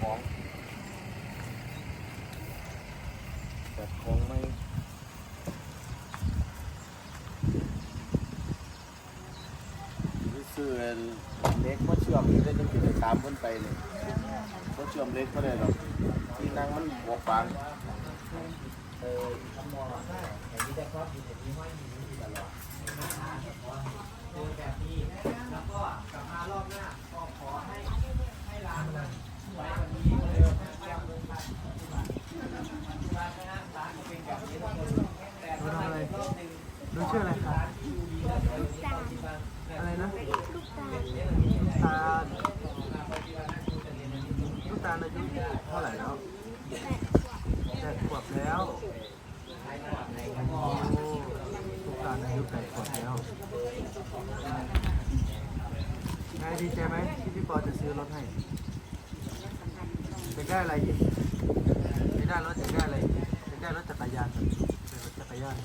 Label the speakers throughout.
Speaker 1: ของจัดของไม่ซื้อเล็กมาเชื่อมนี่ได้จังสิได้ตามเพิ่นไปเลยบ่เชื่อมเล็กบ่ได้หรอกที่นั่งมันบวกบาง
Speaker 2: หนูทำอะไรหนูชื่ออะไรคะอะไรนะลูกตาลลูกตาลอายุเท่าไหร่แล้วแปดขวบแล้วโอ้ลูกตาลอา ยุแปดขวบแล้วนายดีใจไหมที่พี่ปอจะซื้อรถให้จะได้อะไรอีกจะได้รถจะได้อะไรอีกจะได้รถจักรยานครับเป็นรถจักรยาน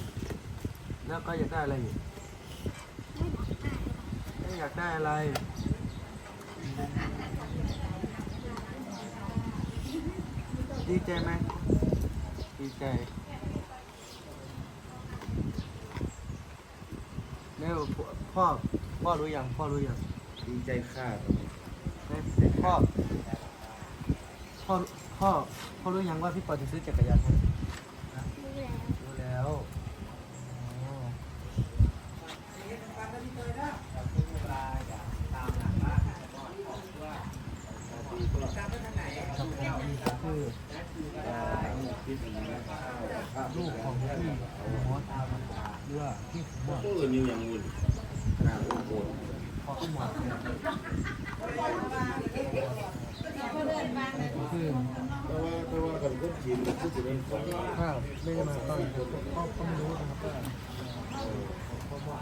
Speaker 2: แล้วก็อยากได้อะไรอีกไม่อยากได้อะไรดีใจไหมดีใจ แล้วพ่อพ่อรู้ยังพ่อรู้ยัง
Speaker 1: ดีใจค่า
Speaker 2: เอ๊ะพ่อพ่อพ่อพ่อรู้ยังว่าพี่ปอจะซื้อจักรยานให้รู้แล้วอ๋อครับผมนี่ก็คือลูกของพี่มอส เรือพี่มอส
Speaker 1: ตัวอื่นอยู่อย่างอื่นนะโอ้โห
Speaker 2: พอขึ้นมาคือ
Speaker 1: แต่ว่าแต่ว่ากันก็จีนก็จะเป็นคน
Speaker 2: ข้าวไม่ได้มาตอนก็ก็ก็ไม่รู้นะครับว่า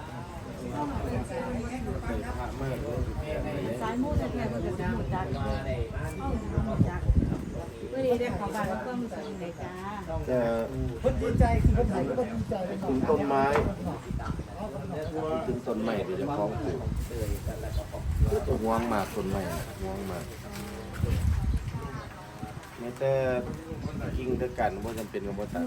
Speaker 1: ใส่ผ้ามากเลย
Speaker 3: สายมูดแท้ๆมันจะเป็นหมดจักเอ้าหมดจักเมื่อนี้ได้เขอบ้านแล้วก็มีสิ่งใดจ้า
Speaker 1: แต่
Speaker 2: คนดี ใจคือคนไทยก็ต้องดีใจ
Speaker 1: ถึงต้นไม้ถึงต้นไม้เดี๋ยวจะคล้องปลูกตัวห่วงมากต้นไม้ห่วงมากแม้แต่กิ่งตะกันว่าจำเป็นกับว่าตัด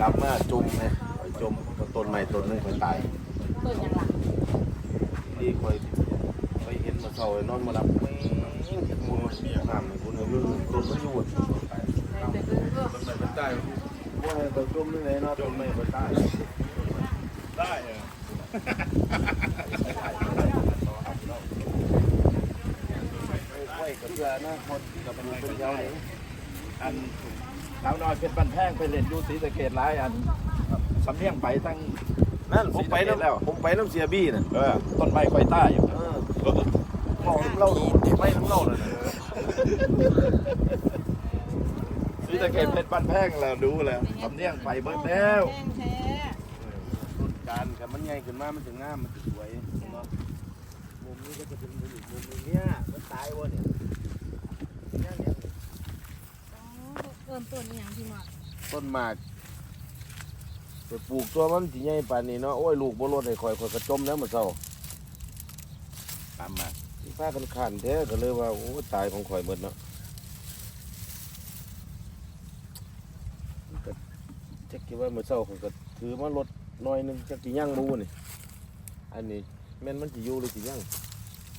Speaker 3: ก
Speaker 1: ลับมาจมเลยไปจมต้นไม้ต้นนึงไปตาย
Speaker 3: ต้นยังหลัง
Speaker 1: ที่คอยไปเห็นมาเศร้าไอ้นอนมาหลับไม่มูลเมียน้ำเลยคุณเอ้ยต้นมันอยู่
Speaker 3: ต้
Speaker 1: นไม้มันตายว่าให้ไปจมนึงเลยเนาะต้นไม้มันตาย
Speaker 4: ได้เออ
Speaker 1: ไว้กับเพื่อนะคนกับมันเป็นยาวเลย
Speaker 4: อันสาวน้อยเพชรบันแพงไปเล่นอยูศรีสะเกดหลายอันสำเนียงไปทั้ง
Speaker 1: นั่นผมไปน้ำผมไปน้ำเสียบี้น่ะ
Speaker 4: ต้นไม้คอยต้าอยู่
Speaker 1: เออมองเล่าดูไม่น้ำเล่าเลย
Speaker 4: ศรีสะเกดเพชรบันแพงแล้วดูแล้วสำเนียงไปเบิดแล้ว
Speaker 3: แห้งแท้
Speaker 1: ต้นการแต่มันใหญ่ขึ้นมามันจะงามมันจะสวยเนาะมุมนี้ก็จะเป็นมุมอีกมุมนึงเนี่ยมันตายวะเนี่ยเนี่ยเนี่ย
Speaker 3: เริ่มต้นอย่างที่มา
Speaker 1: ต้นหมากไปปลูกตัวมันสิใหญ่ปานนี้เนาะโอ้ยลูกบ่รดให้ข่อยข่อยก็จมแล้วมื้อเช้า
Speaker 4: ตามมา
Speaker 1: สิพากันขันแท้ก็เลยว่าโอ้ตายของข่อยหมดเนาะมันก็จัก คิดว่ามื้อเช้าข่อยก็ถือมารถหน่อยหนึงจักสิย่างบ่วนี่ อันนี้แม่นมันสิอยู่หรือสิย่าง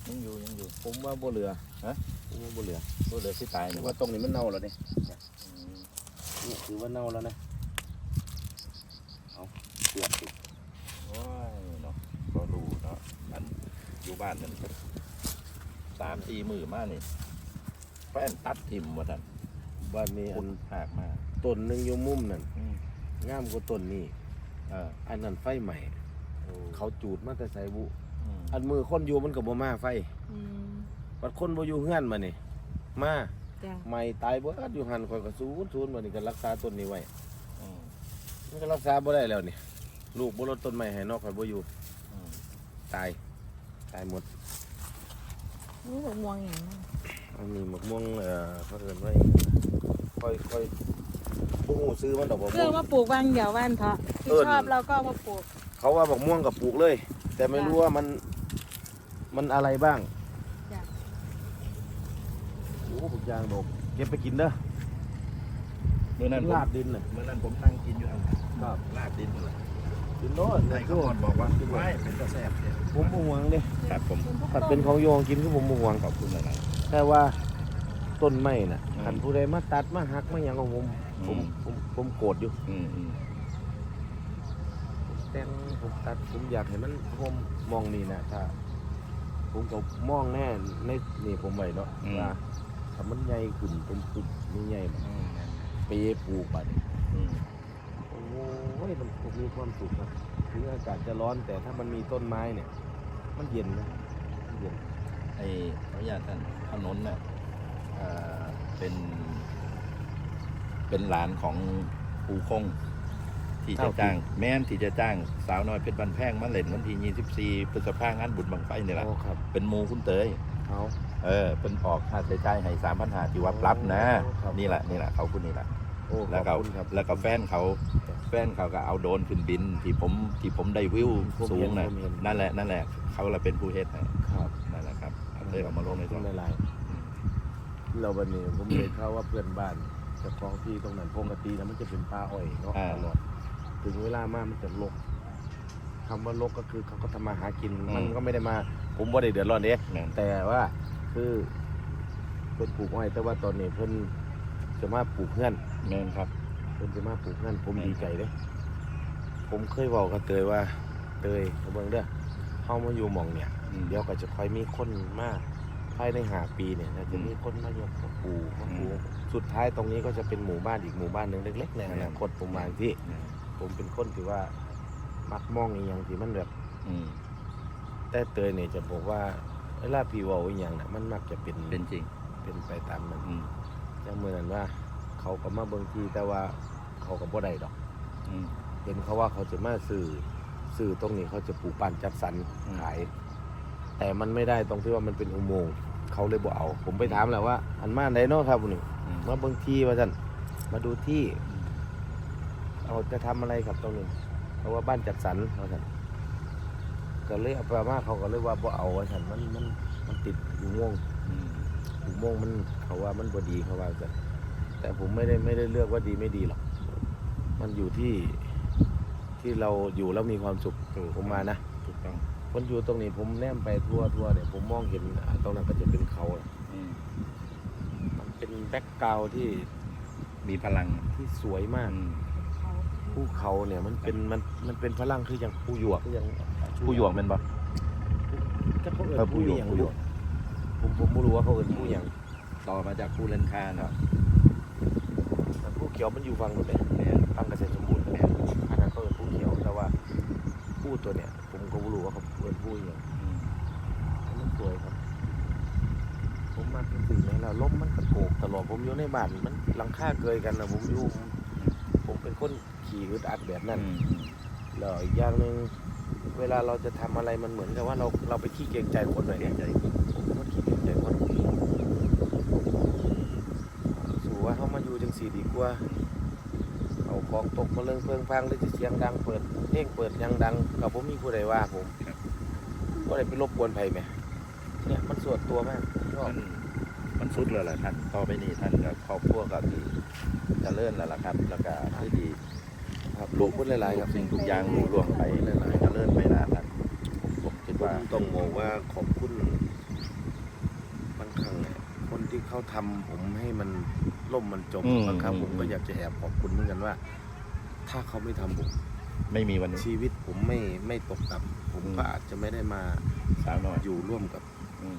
Speaker 4: ยังอยู่ยังอยู่
Speaker 1: ผมว่าบ่เหลือ
Speaker 4: ฮะ
Speaker 1: ผมว่าบ่เหลือ
Speaker 4: ตัวเหลือที่ตาย
Speaker 1: แต่
Speaker 4: นี่
Speaker 1: ว่า
Speaker 4: ว่า
Speaker 1: ตรงนี้มันเน่าแล้วนี่นี่ถือว่าเน่าแล้วนะเอาเปลือกสิ
Speaker 4: โอ้ยเนาะก็รู้เนาะอันอยู่บ้านนั่นสามสี่มือมานี่แฟนตัดทิมว่าท่าน
Speaker 1: บ้านนี้อั
Speaker 4: คุ
Speaker 1: น
Speaker 4: ณหากมา
Speaker 1: ต้นหนึงอยู่มุมนั่น
Speaker 4: อืม
Speaker 1: งามกว่าต้นนี้
Speaker 4: เออ
Speaker 1: อันนั้นไฟใหม่
Speaker 4: โอ้
Speaker 1: เขาจูดมาแต่ไสบุ
Speaker 4: อืม
Speaker 1: อันมือคนอยู่มันก็บ่มาไฟ
Speaker 3: อืม
Speaker 1: บัดคนบ่อยู่เฮือนมานี่มา
Speaker 3: จ้า
Speaker 1: ใหม่ตายเบิดอยู่หันข่อยก็สูนสูนมานี่ก็รักษาต้นนี้ไว้
Speaker 4: อืม
Speaker 1: มันก็รักษาบ่ได้แล้วนี่ลูกบ่ลดต้นไม้ให้นอกข่อยบ่อยู่
Speaker 4: อืม
Speaker 1: ตาย ตายหมด
Speaker 3: นี่ผมมองอย่างนั้น
Speaker 1: อันนี้มะม่วงเอ่อเขาเอิ้นไว้ค่อยค่อย บ่ฮู้ซื้อมันดอกบ่
Speaker 3: เรื่อง
Speaker 1: ม่วง
Speaker 3: มาปลูกบ้านเดี๋ยวบ้านเถอะที่
Speaker 1: เอิ้น
Speaker 3: ชอบเราก็เอามาปลูก
Speaker 1: เขาว่าบักม่วงกับปลูกเลย แต่ไม่รู้ว่ามันมันอะไรบ้าง
Speaker 3: จ้ะ
Speaker 1: บุกยางดกเก็บไปกินเด้อ
Speaker 4: เมื่อนั้นผม
Speaker 1: ลาบดินน่ะ
Speaker 4: เมื่อนั้นผมนั่งกินอยู่อัน
Speaker 1: ครับ
Speaker 4: ลาบดินเลย
Speaker 1: กินโน่น
Speaker 4: นายขมอดบอกว่าไม่เป็นตะแซ่บเนี่ย
Speaker 1: ผมบ่ห่วงเด้
Speaker 4: ครับผม
Speaker 1: ถ้าเป็นของโยงกินคือผมบ่ห่วง
Speaker 4: ขอบคุณหลาย
Speaker 1: แค่ว่าต้นไม้น่ะ
Speaker 4: อืม
Speaker 1: คันผู้ใดมาตัดมาหักมาหยังของผม
Speaker 4: อื
Speaker 1: ผม
Speaker 4: ม
Speaker 1: ผมผมโกรธอยู่
Speaker 4: ๆอืมอืม
Speaker 1: แต่งผมตัดผมอยากให้มันผมมองนี่นะถ้า ผมก็มองแน่ในนี่ผมไว้เนาะว่าถ้ามันใหญ่ขึ้นเป็นขึ้นนี่ใหญ่มัน
Speaker 4: อืม
Speaker 1: เปปลูกไป
Speaker 4: อืม
Speaker 1: โอ้ยมันผมมีความสุขนะถึงอากาศจะร้อนแต่ถ้ามันมีต้นไม้เนี่ย มันเย็นนะมันเย็น
Speaker 4: ไอ้ขออนุญาตท่านถนนน่ะเอ่อเป็น เป็นหลานของปูคง ที่จะจ้าง แม่นที่จะจ้าง สาวน้อยเพชรบันแพงมาเล่นวันที่24พฤษภาคมงานบุญบังไฟนี่แหละ
Speaker 1: โอ้ครับ
Speaker 4: เป็นหมูคุณเตย
Speaker 1: เขา
Speaker 4: เออเป็นออกค่าใช้จ่ายให้สามพันหาที่ว่าปรับนะ
Speaker 1: ครับ
Speaker 4: นี่แหละนี่แหละเขาคนนี้แหละ
Speaker 1: โอ้ข
Speaker 4: แล้
Speaker 1: อ
Speaker 4: ว
Speaker 1: บ
Speaker 4: ก็
Speaker 1: คุณครับ
Speaker 4: แล้วก็แฟนเขาแฟนเขาก็เอาโดรนขึ้นบินที่ผมที่ผมได้วิว
Speaker 1: ผม
Speaker 4: สู
Speaker 1: เห็
Speaker 4: ง
Speaker 1: น
Speaker 4: นะ
Speaker 1: ผมเห็น
Speaker 4: นั่นแหละนั่นแหละเขาละเป็นผู้เฮ็ดให้
Speaker 1: ครับ
Speaker 4: นั่นแหละครับเอาเลยเอามาลงใน
Speaker 1: ต้
Speaker 4: ช่
Speaker 1: อ
Speaker 4: องง
Speaker 1: ในไลน์เราวันนี้ผมเลยเข้าว่าเพื่อนบ้าน เจะคลองที่ตรงนั้นปกติแล้วมันจะเป็นป่าอ้อยเนาะตลอดถึงเวลามากมันจะรกคำว่ารกก็คือเขาก็ทำมาหากินมันก็ไม่ได้มา ผมว่าได้เดือดร้อนเด้
Speaker 4: แม่น
Speaker 1: แต่ว่าคือเพิ่นปลูกอ้อย แต่ว่าตอนนี้เพิ่นจะมาปลูกเพื่อน
Speaker 4: แม่นครับ
Speaker 1: เพิ่นจะมาปลูกเพื่อนผม
Speaker 4: แม่น
Speaker 1: ดีใจเด้ ผมเคยบอกกับเตยว่า เตยเอาเบิ่งเด้อเฮามาอยู่หม่องเนี่ย
Speaker 4: อืม
Speaker 1: เดี๋ยวก็จะค่อยมีคนมาภายในหาปีเนี่ยนะจะมีคนมายกมาปลูกมาปลูกสุดท้ายตรงนี้ก็จะเป็นหมู่บ้านอีกหมู่บ้านหนึ่งเล็กๆในอนาคตผมมาที่ ผมเป็นคนที่ว่ามักมองอีหยังที่มันแบบ
Speaker 4: อืม
Speaker 1: แต่เตยเนี่ยจะบอกว่าเวลาพี่เว้าอีหยังน่ะมันมักจะเป็น
Speaker 4: เป็นจริง
Speaker 1: เป็นไปตามนั้น
Speaker 4: อืม
Speaker 1: อย่างเมื่อนั้นว่า เขาก็มาเบิ่งทีแต่ว่าเขาก็บ่ได้ดอก
Speaker 4: อืม
Speaker 1: เห็นเขาว่าเขาจะมาซื้อซื้อตรงนี้เขาจะปลูกป่านจัดสรร
Speaker 4: อืม
Speaker 1: ขาย แต่มันไม่ได้ตรงที่ว่ามันเป็นอุโมงค์ เขาเลยบอกเอา ผมไปถามแล้วว่า อันมาไหนเนาะครับนี่
Speaker 4: อืม
Speaker 1: มาเบิ่งที่ว่าท่านมาดูที่เอาจะทำอะไรครับตรงนี้เพราะว่าบ้านจัดสรรว่าท่านก็เลยเอาไปมาเขาก็เลยว่าบ่เอาว่าท่านมันมันมันติดอุโมงค์
Speaker 4: อืม
Speaker 1: อุโมงค์มันเขาว่ามันบ่ดีเขาว่ากันแต่ผมไม่ได้ไม่ได้เลือกว่าดีไม่ดีหรอก มันอยู่ที่ที่เราอยู่แล้วมีความสุขผมมานะ
Speaker 4: ถูกต้อง
Speaker 1: คนอยู่ตรงนี้ผมแนมไปทั่วทั่วเนี่ยผมมองเห็นอ่าตรงนั้นก็จะเป็นเขาน่ะ
Speaker 4: อืม
Speaker 1: มันเป็นแบ็กกราวที่
Speaker 4: มีพลัง
Speaker 1: ที่สวยมาก
Speaker 4: อืม
Speaker 1: ภูเขาเนี่ยมันเป็นมันมันเป็นพลังคืออย่างภูหยวกคืออย่าง
Speaker 4: ผู้หยวกเป็นบ่
Speaker 1: จะเขาเอิ
Speaker 4: เออภู
Speaker 1: ผู้
Speaker 4: หยวก
Speaker 1: อย่าง
Speaker 4: ภูหยวก
Speaker 1: ผมผมไม่รู้ว่าเขาเอินผู้อย่าง
Speaker 4: ต่อมาจากผู้เล่นคาเนาะ
Speaker 1: แต่ผู้เขียวมันอยู่ฝั่งนู้นเลย
Speaker 4: เนี่ย
Speaker 1: ฝั่งเกษตรสม ผู้ตัวเนี่ย ผมก็ไม่รู้ว่าเขาเอินผู้อย่าง
Speaker 4: อืม
Speaker 1: มันสวยครับ ผมมาเป็นสิ่งนี้แล้วลมมันกระโกกตลอดผมอยู่ในบ้านมันหลังคาเกยกันนะผมอยู่ผมผมเป็นคนขี่อึดอัดแบบนั้น
Speaker 4: อืม
Speaker 1: แล้วอีกอย่างหนึ่งเวลาเราจะทำอะไรมันเหมือนกับว่าเราเราไปขี้เกรงใจคนหน่อย
Speaker 4: เกร
Speaker 1: เนี่ย
Speaker 4: งใจ
Speaker 1: ผมเป็นคนขี้เกรงใจคนสู่ว่าเขามาอยู่จังสีดีกว่าเอา ของตกมาเรื่องเพิ่งฟังหรือจะเสียงดังเปิดเพลงเปิดยังดังกับผมมีผู้ใดว่าผมก็เลยไปรบกวนไผไหมเนี่ยมันสวนตัวมากชอบ
Speaker 4: มันมันสุดแล้วแหละท่านต่อไปนี้ท่านกับครอบครัวก็ดีเจะเลื่อนแล้วล่ะครับ แล้วก็คือดี
Speaker 1: ครับลูกพูดหลายๆครับ
Speaker 4: สิ่งทุกอย่างรู้ล่วงไปเรื่อยๆเจะเลื่อนไปนานท่านผมคิดว่า
Speaker 1: ต้องบอกว่าขอบคุณบางครั้งเนี่ยคนที่เขาทำผมให้มันล่มมันจมบางครั้งผมก็อยากจะแอบขอบคุณเหมือนกันว่า ถ้าเขาไม่ทำผม
Speaker 4: ไม่มีวันนี้
Speaker 1: ชีวิตผมไม่ไม่ตกต่ำผม
Speaker 4: อืม
Speaker 1: ก็อาจจะไม่ได้มา
Speaker 4: สาวน้อย
Speaker 1: อยู่ร่วมกับ
Speaker 4: อืม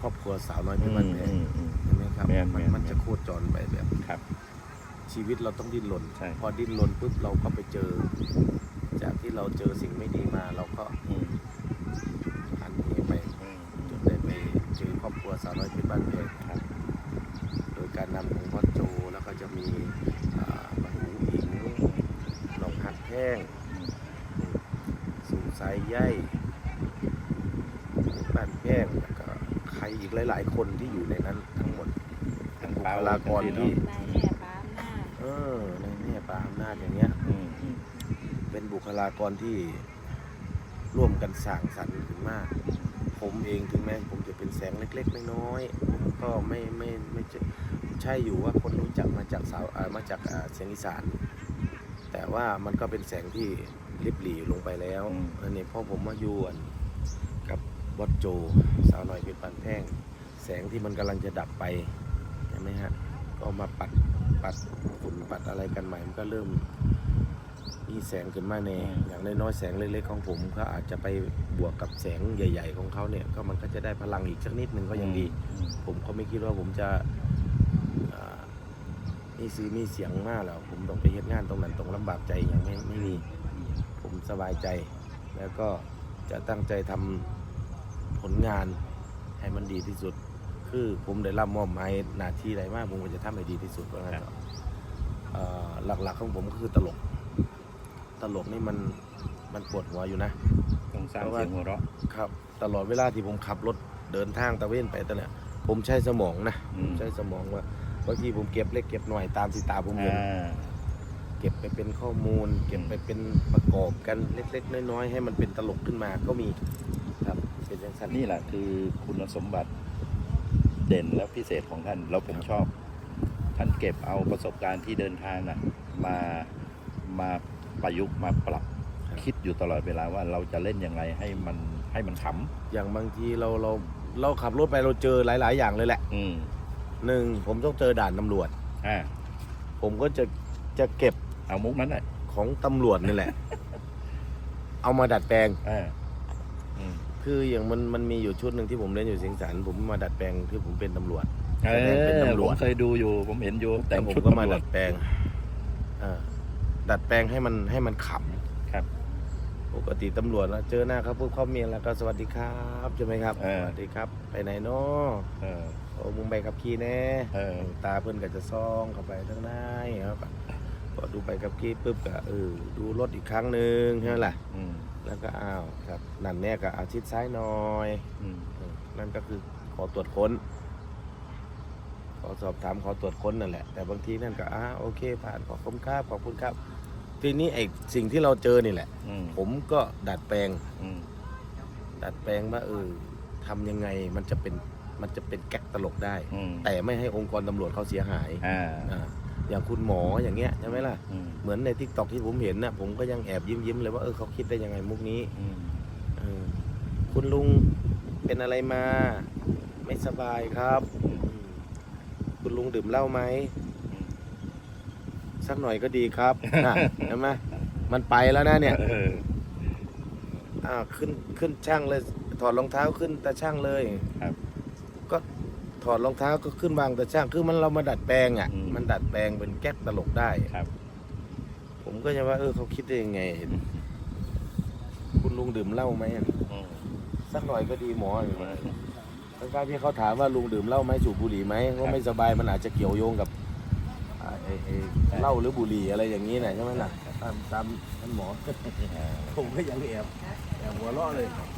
Speaker 1: ครอบครัวสาวน้อยเพี่มันแพง
Speaker 4: อืมอืม
Speaker 1: ใช่ไหมครับ
Speaker 4: แม่น
Speaker 1: มัน
Speaker 4: แม่น
Speaker 1: มันจะโคตรจรไปแบบ
Speaker 4: ครับ
Speaker 1: ชีวิตเราต้องดิ้นรน
Speaker 4: ใช่
Speaker 1: พอดิ้นรนปุ๊บเราก็ไปเจอ จากที่เราเจอสิ่งไม่ดีมาเราก็
Speaker 4: อืม
Speaker 1: หันเหไป
Speaker 4: อืม
Speaker 1: จนได้ไปเจอครอบครัวสาวน้อยเพี่บ้านแพง
Speaker 4: ครับ
Speaker 1: โดยการนำของพ่อโจแล้วก็จะมีอ่าบรรหุอิงหน องหักแห้ง
Speaker 4: อืม
Speaker 1: สู่สายใยบ้านแห้งแล้วก็ใครอีกหลาย ๆ คนที่อยู่ในนั้นทั้งหมด
Speaker 4: ทาง
Speaker 1: บุ
Speaker 4: เปล่า
Speaker 1: คลากรที่
Speaker 3: นายแม่ป้าหน้า
Speaker 1: เออในแม่ป่าอำนาจอย่างเงี้ย
Speaker 4: อืมอืม
Speaker 1: เป็นบุคลากรที่ร่วมกันสร้างสรรค์ขึ้นมาให้ผมเองถึงแม้ผมจะเป็นแสงเล็กๆน้อยๆผมก็ไม่ไม่ไม่ใช่ใช่อยู่ว่าคนรู้จักมาจากสาวอ่ามาจากอ่าเสียงอีสานแต่ ว่ามันก็เป็นแสงที่ริบหรี่ลงไปแล้ว
Speaker 4: อืม
Speaker 1: อันนี้พอผมมาอยู่อันกับบอสโจ สาวหน่อยเป็นปันแท่ง แสงที่มันกำลังจะดับไปใช่ไหมฮะก็มาปัดปัดฝุ่นปัดอะไรกันใหม่มันก็เริ่มมีแสงขึ้นมาในอย่างน้อยๆแสงเล็กๆของผมก็อาจจะไปบวกกับแสงใหญ่ ๆ ของเขาเนี่ยก็มันก็จะได้พลังอีกสักนิดนึงก็ยังดี
Speaker 4: อืม
Speaker 1: ผมก็ไม่คิดว่าผมจะอ่า มีซื้อมีเสียงมากแล้ว ผมต้องไปเฮ็ดงานตรงนั้นตรงลำบากใจอย่างไม่ไม่มี ผมสบายใจ แล้วก็จะตั้งใจทำผลงานให้มันดีที่สุด คือผมได้รับมอบหมายหน้าที่ใดมากผมก็จะทำให้ดีที่สุดเพราะงั้นก็เอ่อหลักๆของผมก็คือตลก ตลกนี่มันมันปวดหัวอยู่นะ
Speaker 4: ต้องสร้างเสียงหัวเราะ
Speaker 1: ครับ ตลอดเวลาที่ผมขับรถเดินทางตะเวนไปแต่เนี่ยผมใช้สมองนะ
Speaker 4: อืม
Speaker 1: ใช้สมองว่า บางทีผมเก็บเล็กเก็บหน่อยตามที่ตาผมเห็น
Speaker 4: อ่า
Speaker 1: เก็บไปเป็นข้อมูล เก็บไปเป็นประกอบกันเล็ก ๆ น้อยๆให้มันเป็นตลกขึ้นมาก็มีครับเป็นอย่างนั้น
Speaker 4: นี่แหละคือคุณสมบัติเด่นและพิเศษของท่านแล้วผมชอบ ท่านเก็บเอาประสบการณ์ที่เดินทางน่ะมามาประยุกต์มาปรับคิดอยู่ตลอดเวลาว่าเราจะเล่นอย่างไรให้มันให้มันข
Speaker 1: อย่างบางทีเราเราเราขับรถไปเราเจอหลาย ๆ อย่างเลยแหละำ
Speaker 4: อืม
Speaker 1: หนึ่งผมต้องเจอด่านตำรวจ
Speaker 4: อ่า
Speaker 1: ผมก็จะจะเก็บ
Speaker 4: เอามุกนั้นแหละ
Speaker 1: ของตำรวจนี่แหละ เอามาดัดแปลง
Speaker 4: อ่าอืม
Speaker 1: คืออย่างมันมันมีอยู่ชุดหนึ่งที่ผมเล่นอยู่เสียงสันผมมาดัดแปลงที่ผมเป็นตำรวจ
Speaker 4: เอ
Speaker 1: แสดงเป็น
Speaker 4: อ
Speaker 1: ตำร
Speaker 4: ผ
Speaker 1: ว
Speaker 4: ม
Speaker 1: จ
Speaker 4: เคยดูอยู่ ผมเห็นอยู่ แต่
Speaker 1: แต่
Speaker 4: ง
Speaker 1: ผม
Speaker 4: ชุด
Speaker 1: ก็มา
Speaker 4: ตำรว
Speaker 1: ดั
Speaker 4: จ
Speaker 1: ดแปลงอ่าดัดแปลงให้มันให้มันขำ
Speaker 4: ครับ
Speaker 1: ปกติตำรวจนะเจอหน้าครับพูดข้อเมียแล้วก็สวัสดีครับใช่ไหมครับ
Speaker 4: เออ
Speaker 1: สวัสดีครับ ไปไหนเนาะ
Speaker 4: เออ
Speaker 1: โอ้มึงไปขับขี่แน่
Speaker 4: เออ
Speaker 1: ตาเพื่อนก็จะซ่องเข้าไปทั้งในครับพอดูไปขับขี่ปุ๊บก็เออดูรถอีกครั้งหนึ่งใช่ไหมล่ะ
Speaker 4: อืม
Speaker 1: แล้วก็อ้าวครับนั่นเนี่ยก็เอาชิดซ้ายหน่อย
Speaker 4: อืม
Speaker 1: อืมนั่นก็คือขอตรวจค้น ขอสอบถามขอตรวจค้นนั่นแหละ แต่บางทีนั่นก็อ่าโอเค ผ่านขอบคุณครับขอบคุณครับ ทีนี้ไอ้สิ่งที่เราเจอนี่แหละ
Speaker 4: อืม
Speaker 1: ผมก็ดัดแปลง
Speaker 4: อืม
Speaker 1: ดัดแปลงว่าเออทำยังไงมันจะเป็น มันจะเป็นแก๊กตลกได้
Speaker 4: อืม
Speaker 1: แต่ไม่ให้องค์กรตำรวจเขาเสียหาย
Speaker 4: อ่า
Speaker 1: อ่าอย่างคุณหมออย่างเงี้ยใช่ไหมล่ะ
Speaker 4: อืม
Speaker 1: เหมือนในทิกตอกที่ผมเห็นน่ะผมก็ยังแอบยิ้มยิ้มๆเลยว่าเออเขาคิดได้ยังไงมุกนี้
Speaker 4: อืม
Speaker 1: เออคุณลุงเป็นอะไรมา ไม่สบายครับอืมคุณลุงดื่มเหล้าไหม สักหน่อยก็ดีครับ น่ะเห็นไหมมันไปแล้วนะเนี่ย
Speaker 4: เออ
Speaker 1: อ่าขึ้นขึ้นช่างเลย ถอดรองเท้าขึ้นแต่ช่างเลย
Speaker 4: ครับ
Speaker 1: ก็ ถอดรองเท้าก็ขึ้นวางแต่ช่างคือมันเรามาดัดแปลงอะ
Speaker 4: อืม
Speaker 1: มันดัดแปลงเป็นแก๊กตลกได้
Speaker 4: ครับ
Speaker 1: ผมก็จะว่าเออเขาคิดได้ยังไงคุณลุงดื่มเหล้าไหมอะ
Speaker 4: อืม
Speaker 1: สักหน่อยก็ดีหมออยู่นะแล้วการที่เขาถามว่าลุงดื่มเหล้าไหมสูบบุหรี่ไหมว่าไม่สบายมันอาจจะเกี่ยวโยงกับอ่าไอ้ไอ้เหล้าหรือบุหรี่อะไรอย่างนี้นะใช่ไหมล่ะตามตามท่านหมอ
Speaker 4: อ่า
Speaker 1: ผมก็ยังแอบแอบหัวเราะเลย
Speaker 4: อ